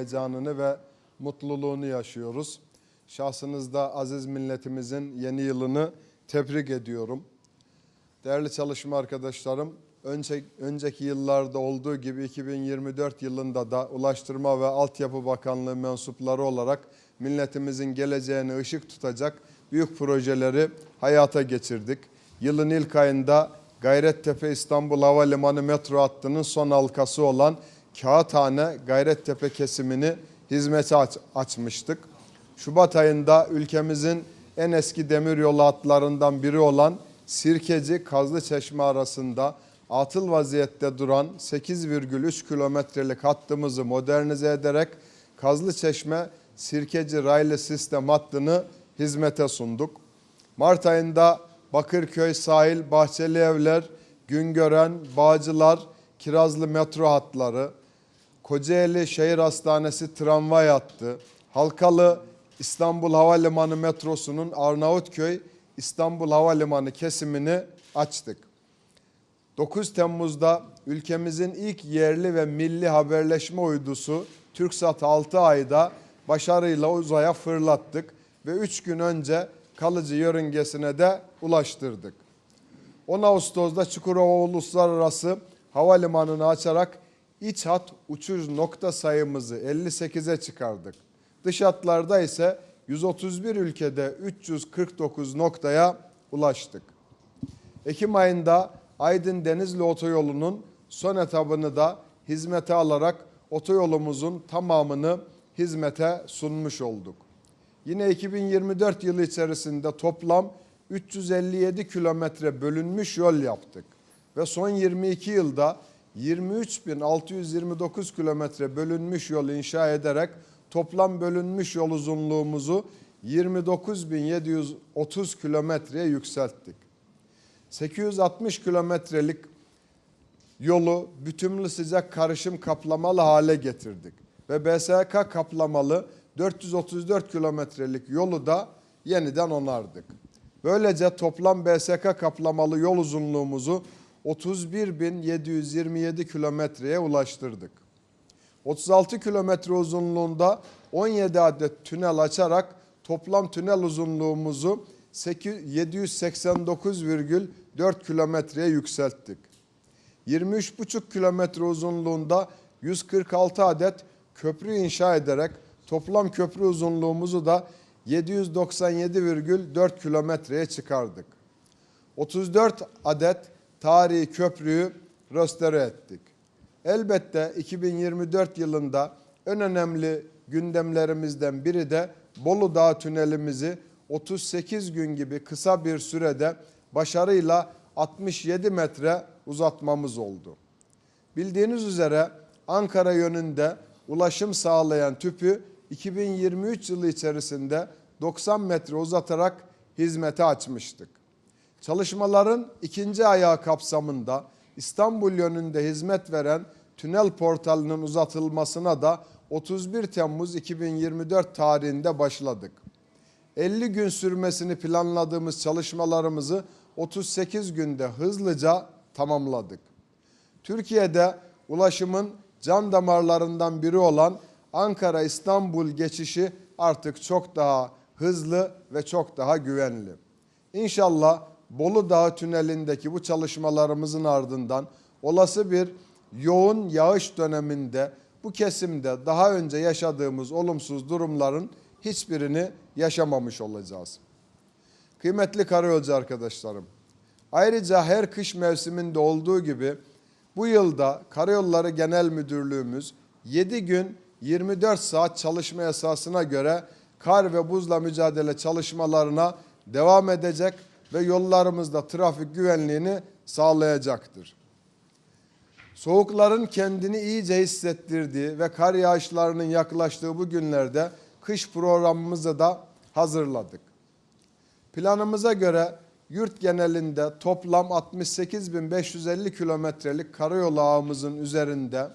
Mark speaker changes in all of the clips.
Speaker 1: heyecanını ve mutluluğunu yaşıyoruz. Şahsınızda aziz milletimizin yeni yılını tebrik ediyorum. Değerli çalışma arkadaşlarım, önce, önceki yıllarda olduğu gibi 2024 yılında da Ulaştırma ve Altyapı Bakanlığı mensupları olarak milletimizin geleceğine ışık tutacak büyük projeleri hayata geçirdik. Yılın ilk ayında Gayrettepe İstanbul Havalimanı metro hattının son halkası olan Kağıthane Gayrettepe kesimini hizmete aç- açmıştık. Şubat ayında ülkemizin en eski demiryolu hatlarından biri olan Sirkeci Kazlıçeşme arasında atıl vaziyette duran 8,3 kilometrelik hattımızı modernize ederek Kazlıçeşme Sirkeci raylı sistem hattını hizmete sunduk. Mart ayında Bakırköy sahil, Bahçeli Evler, Güngören, Bağcılar, Kirazlı metro hatları, Kocaeli Şehir Hastanesi tramvay hattı, Halkalı İstanbul Havalimanı metrosunun Arnavutköy İstanbul Havalimanı kesimini açtık. 9 Temmuz'da ülkemizin ilk yerli ve milli haberleşme uydusu TürkSat 6 ayda başarıyla uzaya fırlattık ve 3 gün önce kalıcı yörüngesine de ulaştırdık. 10 Ağustos'da Çukurova Uluslararası Havalimanı'nı açarak iç hat uçuş nokta sayımızı 58'e çıkardık. Dış hatlarda ise 131 ülkede 349 noktaya ulaştık. Ekim ayında Aydın Denizli Otoyolu'nun son etabını da hizmete alarak otoyolumuzun tamamını hizmete sunmuş olduk. Yine 2024 yılı içerisinde toplam 357 kilometre bölünmüş yol yaptık. Ve son 22 yılda 23.629 kilometre bölünmüş yol inşa ederek toplam bölünmüş yol uzunluğumuzu 29.730 kilometreye yükselttik. 860 kilometrelik yolu bütünlü sıcak karışım kaplamalı hale getirdik. Ve BSK kaplamalı 434 kilometrelik yolu da yeniden onardık. Böylece toplam BSK kaplamalı yol uzunluğumuzu 31.727 kilometreye ulaştırdık. 36 kilometre uzunluğunda 17 adet tünel açarak toplam tünel uzunluğumuzu 789,4 kilometreye yükselttik. 23,5 kilometre uzunluğunda 146 adet köprü inşa ederek toplam köprü uzunluğumuzu da 797,4 kilometreye çıkardık. 34 adet tarihi köprüyü restore ettik. Elbette 2024 yılında en önemli gündemlerimizden biri de Bolu Dağı tünelimizi 38 gün gibi kısa bir sürede başarıyla 67 metre uzatmamız oldu. Bildiğiniz üzere Ankara yönünde ulaşım sağlayan tüpü 2023 yılı içerisinde 90 metre uzatarak hizmete açmıştık. Çalışmaların ikinci ayağı kapsamında İstanbul yönünde hizmet veren tünel portalının uzatılmasına da 31 Temmuz 2024 tarihinde başladık. 50 gün sürmesini planladığımız çalışmalarımızı 38 günde hızlıca tamamladık. Türkiye'de ulaşımın can damarlarından biri olan Ankara-İstanbul geçişi artık çok daha hızlı ve çok daha güvenli. İnşallah Bolu Dağı tünelindeki bu çalışmalarımızın ardından olası bir yoğun yağış döneminde bu kesimde daha önce yaşadığımız olumsuz durumların hiçbirini yaşamamış olacağız. Kıymetli karayolcu arkadaşlarım, ayrıca her kış mevsiminde olduğu gibi bu yılda Karayolları Genel Müdürlüğümüz 7 gün 24 saat çalışma esasına göre kar ve buzla mücadele çalışmalarına devam edecek ve yollarımızda trafik güvenliğini sağlayacaktır. Soğukların kendini iyice hissettirdiği ve kar yağışlarının yaklaştığı bu günlerde kış programımızı da hazırladık. Planımıza göre yurt genelinde toplam 68.550 kilometrelik karayolu ağımızın üzerinde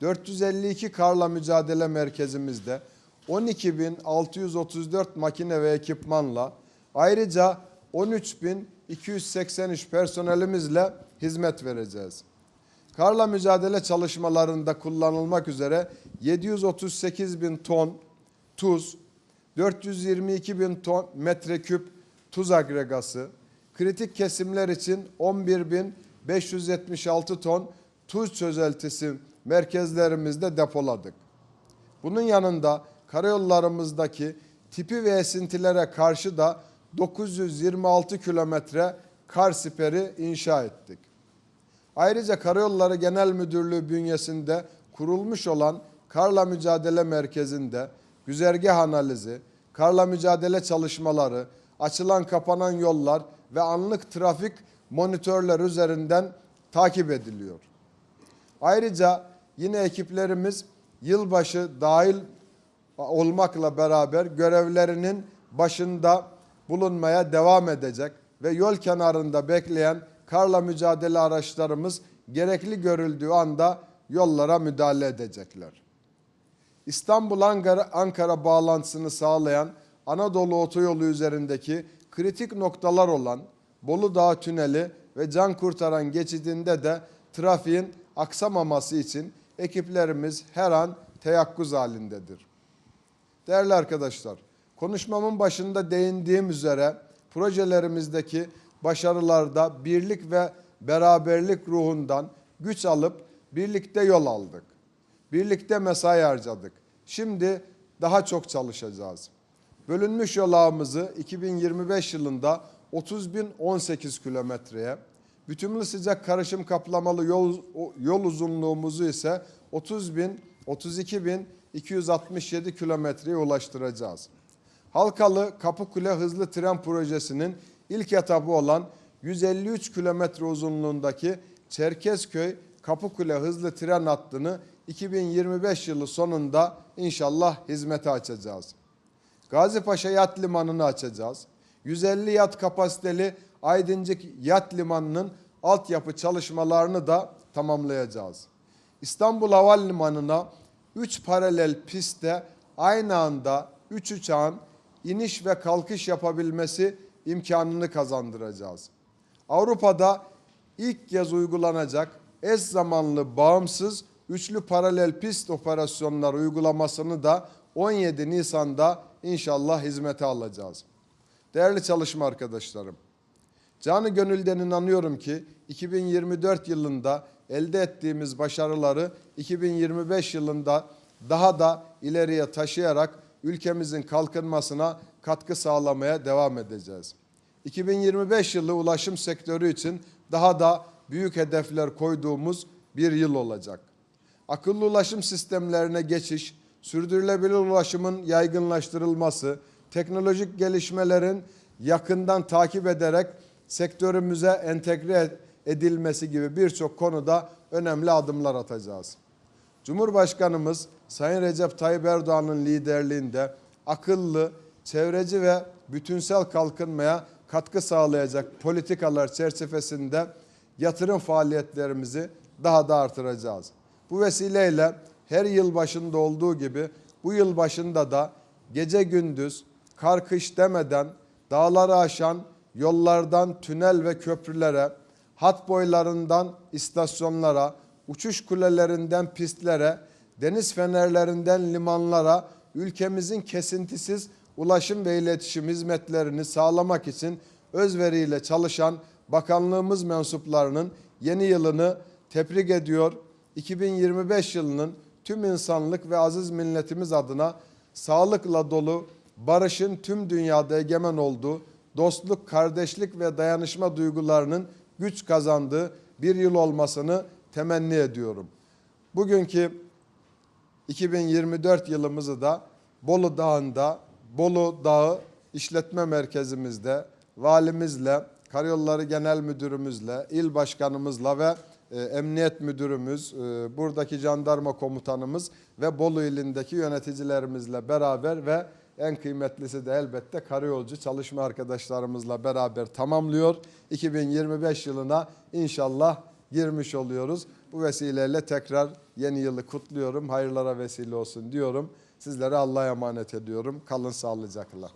Speaker 1: 452 karla mücadele merkezimizde 12.634 makine ve ekipmanla ayrıca 13.283 personelimizle hizmet vereceğiz. Karla mücadele çalışmalarında kullanılmak üzere 738 bin ton tuz, 422 bin ton metreküp tuz agregası, kritik kesimler için 11.576 ton tuz çözeltisi merkezlerimizde depoladık. Bunun yanında karayollarımızdaki tipi ve esintilere karşı da 926 kilometre kar siperi inşa ettik. Ayrıca Karayolları Genel Müdürlüğü bünyesinde kurulmuş olan Karla Mücadele Merkezi'nde güzergah analizi, karla mücadele çalışmaları, açılan kapanan yollar ve anlık trafik monitörler üzerinden takip ediliyor. Ayrıca yine ekiplerimiz yılbaşı dahil olmakla beraber görevlerinin başında bulunmaya devam edecek ve yol kenarında bekleyen karla mücadele araçlarımız gerekli görüldüğü anda yollara müdahale edecekler. İstanbul Ankara, Ankara bağlantısını sağlayan Anadolu Otoyolu üzerindeki kritik noktalar olan Bolu Dağı Tüneli ve can kurtaran geçidinde de trafiğin aksamaması için ekiplerimiz her an teyakkuz halindedir. Değerli arkadaşlar, konuşmamın başında değindiğim üzere projelerimizdeki başarılarda birlik ve beraberlik ruhundan güç alıp birlikte yol aldık. Birlikte mesai harcadık. Şimdi daha çok çalışacağız. Bölünmüş yol ağımızı 2025 yılında 30.018 kilometreye, bütünlü sıcak karışım kaplamalı yol, yol uzunluğumuzu ise 30.000 32.267 kilometreye ulaştıracağız. Halkalı Kapıkule Hızlı Tren Projesi'nin ilk etabı olan 153 kilometre uzunluğundaki Çerkezköy Kapıkule Hızlı Tren Hattı'nı 2025 yılı sonunda inşallah hizmete açacağız. Gazipaşa Yat Limanı'nı açacağız. 150 yat kapasiteli Aydıncık Yat Limanı'nın altyapı çalışmalarını da tamamlayacağız. İstanbul Havalimanı'na 3 paralel pistte aynı anda 3 uçağın iniş ve kalkış yapabilmesi imkanını kazandıracağız. Avrupa'da ilk kez uygulanacak eş zamanlı bağımsız üçlü paralel pist operasyonları uygulamasını da 17 Nisan'da inşallah hizmete alacağız. Değerli çalışma arkadaşlarım, canı gönülden inanıyorum ki 2024 yılında elde ettiğimiz başarıları 2025 yılında daha da ileriye taşıyarak ülkemizin kalkınmasına katkı sağlamaya devam edeceğiz. 2025 yılı ulaşım sektörü için daha da büyük hedefler koyduğumuz bir yıl olacak. Akıllı ulaşım sistemlerine geçiş, sürdürülebilir ulaşımın yaygınlaştırılması, teknolojik gelişmelerin yakından takip ederek sektörümüze entegre edilmesi gibi birçok konuda önemli adımlar atacağız. Cumhurbaşkanımız Sayın Recep Tayyip Erdoğan'ın liderliğinde akıllı, çevreci ve bütünsel kalkınmaya katkı sağlayacak politikalar çerçevesinde yatırım faaliyetlerimizi daha da artıracağız. Bu vesileyle her yıl başında olduğu gibi bu yıl başında da gece gündüz kar kış demeden dağları aşan yollardan tünel ve köprülere, hat boylarından istasyonlara, uçuş kulelerinden pistlere, deniz fenerlerinden limanlara ülkemizin kesintisiz ulaşım ve iletişim hizmetlerini sağlamak için özveriyle çalışan bakanlığımız mensuplarının yeni yılını tebrik ediyor. 2025 yılının tüm insanlık ve aziz milletimiz adına sağlıkla dolu, barışın tüm dünyada egemen olduğu, dostluk, kardeşlik ve dayanışma duygularının güç kazandığı bir yıl olmasını temenni ediyorum. Bugünkü 2024 yılımızı da Bolu Dağı'nda, Bolu Dağı İşletme Merkezimizde valimizle, Karayolları Genel Müdürümüzle, il başkanımızla ve e, emniyet müdürümüz, e, buradaki jandarma komutanımız ve Bolu ilindeki yöneticilerimizle beraber ve en kıymetlisi de elbette karayolcu çalışma arkadaşlarımızla beraber tamamlıyor. 2025 yılına inşallah girmiş oluyoruz. Bu vesileyle tekrar yeni yılı kutluyorum. Hayırlara vesile olsun diyorum. Sizlere Allah'a emanet ediyorum. Kalın sağlıcakla.